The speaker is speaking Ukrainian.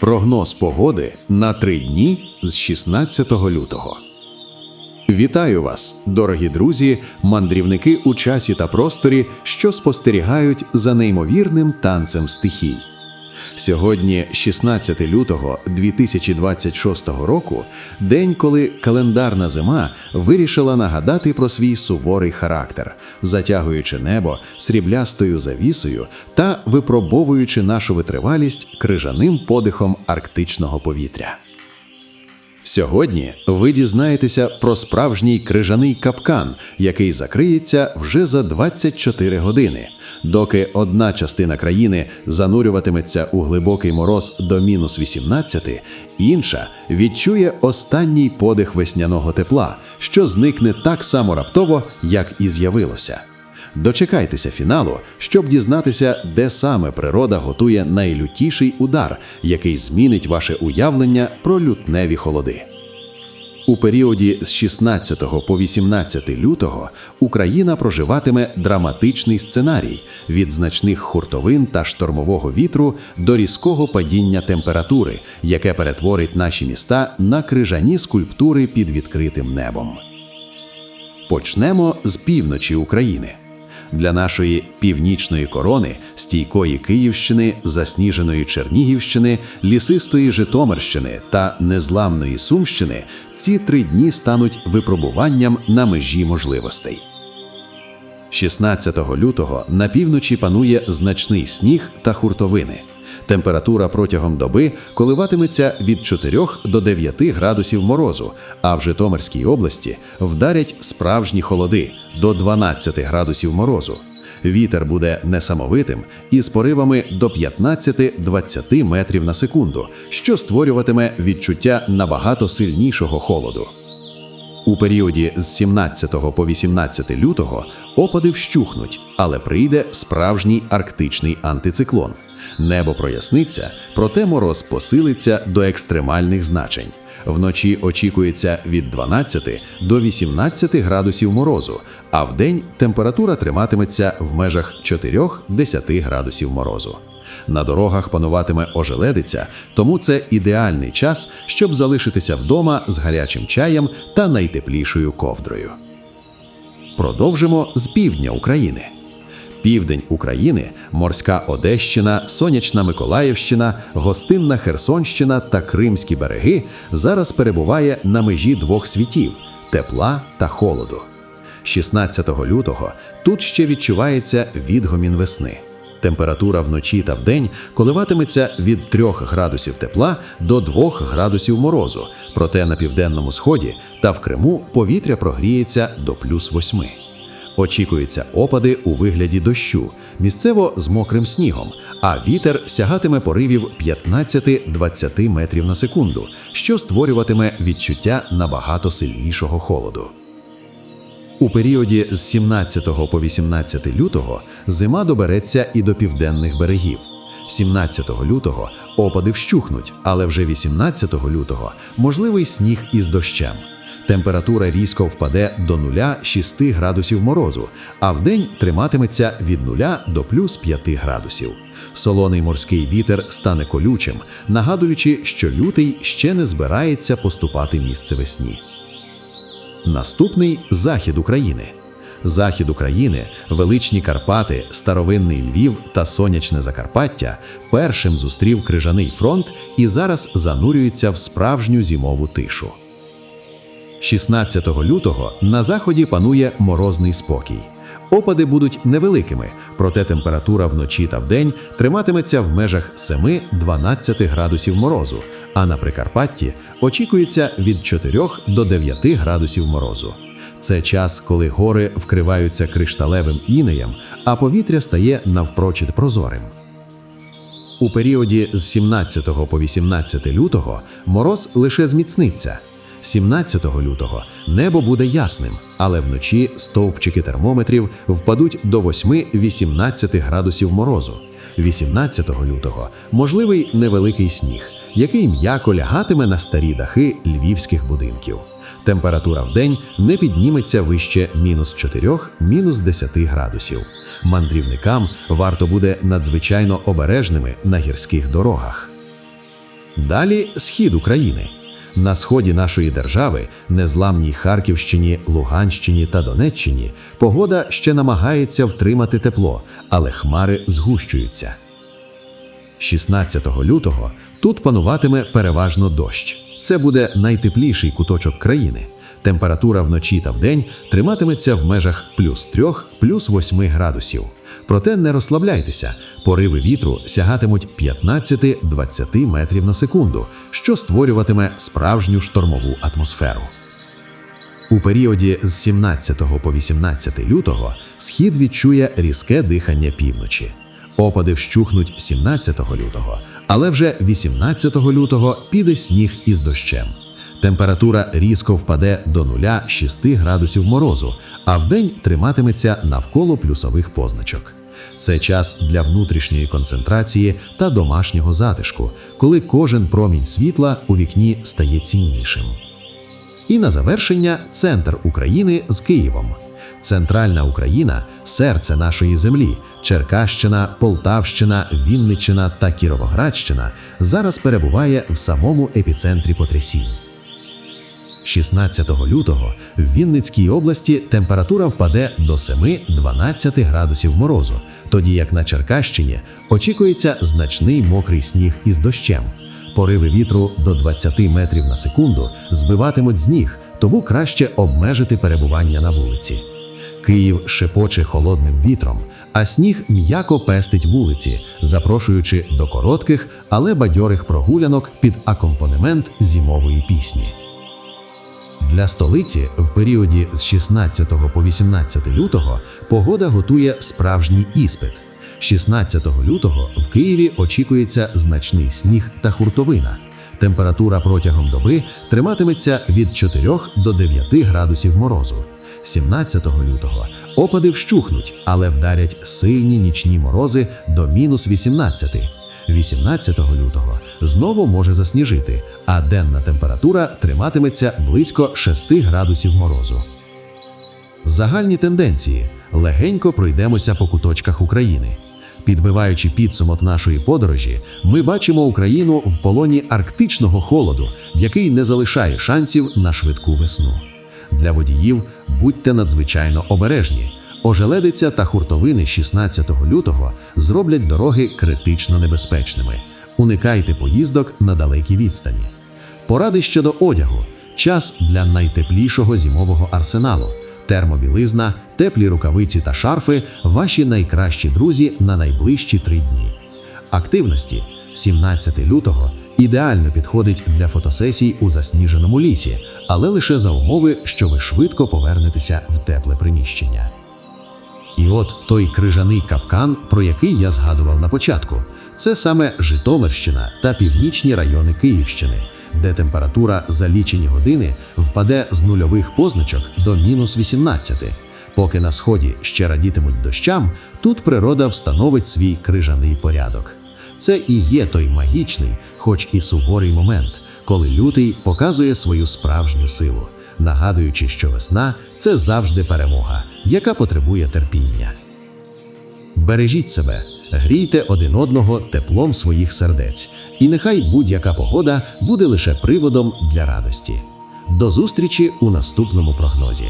Прогноз погоди на три дні з 16 лютого. Вітаю вас, дорогі друзі, мандрівники у часі та просторі, що спостерігають за неймовірним танцем стихій. Сьогодні, 16 лютого 2026 року, день, коли календарна зима вирішила нагадати про свій суворий характер, затягуючи небо сріблястою завісою та випробовуючи нашу витривалість крижаним подихом арктичного повітря. Сьогодні ви дізнаєтеся про справжній крижаний капкан, який закриється вже за 24 години, доки одна частина країни занурюватиметься у глибокий мороз до мінус 18, інша відчує останній подих весняного тепла, що зникне так само раптово, як і з'явилося. Дочекайтеся фіналу, щоб дізнатися, де саме природа готує найлютіший удар, який змінить ваше уявлення про лютневі холоди. У періоді з 16 по 18 лютого Україна проживатиме драматичний сценарій від значних хуртовин та штормового вітру до різкого падіння температури, яке перетворить наші міста на крижані скульптури під відкритим небом. Почнемо з півночі України. Для нашої північної корони, стійкої Київщини, засніженої Чернігівщини, лісистої Житомирщини та незламної Сумщини ці три дні стануть випробуванням на межі можливостей. 16 лютого на півночі панує значний сніг та хуртовини. Температура протягом доби коливатиметься від 4 до 9 градусів морозу, а в Житомирській області вдарять справжні холоди до 12 градусів морозу. Вітер буде несамовитим із поривами до 15-20 метрів на секунду, що створюватиме відчуття набагато сильнішого холоду. У періоді з 17 по 18 лютого опади вщухнуть, але прийде справжній арктичний антициклон. Небо проясниться, проте мороз посилиться до екстремальних значень. Вночі очікується від 12 до 18 градусів морозу, а вдень температура триматиметься в межах 4-10 градусів морозу. На дорогах пануватиме ожеледиця, тому це ідеальний час, щоб залишитися вдома з гарячим чаєм та найтеплішою ковдрою. Продовжимо з півдня України. Південь України, морська Одещина, сонячна Миколаївщина, гостинна Херсонщина та Кримські береги зараз перебуває на межі двох світів тепла та холоду. 16 лютого тут ще відчувається відгомін весни. Температура вночі та вдень коливатиметься від 3 градусів тепла до 2 градусів морозу, проте на південному сході та в Криму повітря прогріється до плюс 8. Очікуються опади у вигляді дощу, місцево з мокрим снігом, а вітер сягатиме поривів 15-20 метрів на секунду, що створюватиме відчуття набагато сильнішого холоду. У періоді з 17 по 18 лютого зима добереться і до південних берегів. 17 лютого опади вщухнуть, але вже 18 лютого можливий сніг із дощем. Температура різко впаде до 0-6 градусів морозу, а вдень триматиметься від 0 до плюс 5 градусів. Солоний морський вітер стане колючим, нагадуючи, що лютий ще не збирається поступати місце весні. Наступний захід України. Захід України, величні Карпати, старовинний Львів та сонячне Закарпаття першим зустрів крижаний фронт і зараз занурюється в справжню зимову тишу. 16 лютого на заході панує морозний спокій. Опади будуть невеликими, проте температура вночі та вдень триматиметься в межах 7-12 градусів морозу, а на Прикарпатті очікується від 4 до 9 градусів морозу. Це час, коли гори вкриваються кришталевим інеєм, а повітря стає навпрочід прозорим. У періоді з 17 по 18 лютого мороз лише зміцниться. 17 лютого небо буде ясним, але вночі стовпчики термометрів впадуть до 8-18 градусів морозу. 18 лютого можливий невеликий сніг, який м'яко лягатиме на старі дахи львівських будинків. Температура в день не підніметься вище мінус 4, мінус 10 градусів. Мандрівникам варто буде надзвичайно обережними на гірських дорогах. Далі схід України. На сході нашої держави, незламній Харківщині, Луганщині та Донеччині, погода ще намагається втримати тепло, але хмари згущуються. 16 лютого тут пануватиме переважно дощ. Це буде найтепліший куточок країни. Температура вночі та вдень триматиметься в межах плюс 3, плюс 8 градусів. Проте не розслабляйтеся, пориви вітру сягатимуть 15-20 метрів на секунду, що створюватиме справжню штормову атмосферу. У періоді з 17 по 18 лютого схід відчує різке дихання півночі. Опади вщухнуть 17 лютого, але вже 18 лютого піде сніг із дощем. Температура різко впаде до 0,6 градусів морозу, а вдень триматиметься навколо плюсових позначок. Це час для внутрішньої концентрації та домашнього затишку, коли кожен промінь світла у вікні стає ціннішим. І на завершення центр України з Києвом. Центральна Україна серце нашої землі. Черкащина, Полтавщина, Вінниччина та Кіровоградщина зараз перебуває в самому епіцентрі потрясінь. 16 лютого в Вінницькій області температура впаде до 7-12 градусів морозу, тоді як на Черкащині очікується значний мокрий сніг із дощем. Пориви вітру до 20 метрів на секунду збиватимуть з ніг, тому краще обмежити перебування на вулиці. Київ шепоче холодним вітром, а сніг м'яко пестить вулиці, запрошуючи до коротких, але бадьорих прогулянок під акомпанемент зимової пісні. Для столиці в періоді з 16 по 18 лютого погода готує справжній іспит. 16 лютого в Києві очікується значний сніг та хуртовина. Температура протягом доби триматиметься від 4 до 9 градусів морозу. 17 лютого опади вщухнуть, але вдарять сильні нічні морози до мінус 18. 18 лютого знову може засніжити, а денна температура триматиметься близько 6 градусів морозу. Загальні тенденції легенько пройдемося по куточках України. Підбиваючи підсумок нашої подорожі, ми бачимо Україну в полоні арктичного холоду, який не залишає шансів на швидку весну. Для водіїв будьте надзвичайно обережні. Ожеледиця та хуртовини 16 лютого зроблять дороги критично небезпечними. Уникайте поїздок на далекі відстані. Поради щодо одягу. Час для найтеплішого зимового арсеналу. Термобілизна, теплі рукавиці та шарфи ваші найкращі друзі на найближчі три дні. Активності 17 лютого ідеально підходить для фотосесій у засніженому лісі, але лише за умови, що ви швидко повернетеся в тепле приміщення. І от той крижаний капкан, про який я згадував на початку, це саме Житомирщина та північні райони Київщини, де температура за лічені години впаде з нульових позначок до мінус 18. Поки на сході ще радітимуть дощам, тут природа встановить свій крижаний порядок. Це і є той магічний, хоч і суворий момент, коли лютий показує свою справжню силу, нагадуючи, що весна це завжди перемога, яка потребує терпіння. Бережіть себе, грійте один одного теплом своїх сердець, і нехай будь-яка погода буде лише приводом для радості. До зустрічі у наступному прогнозі.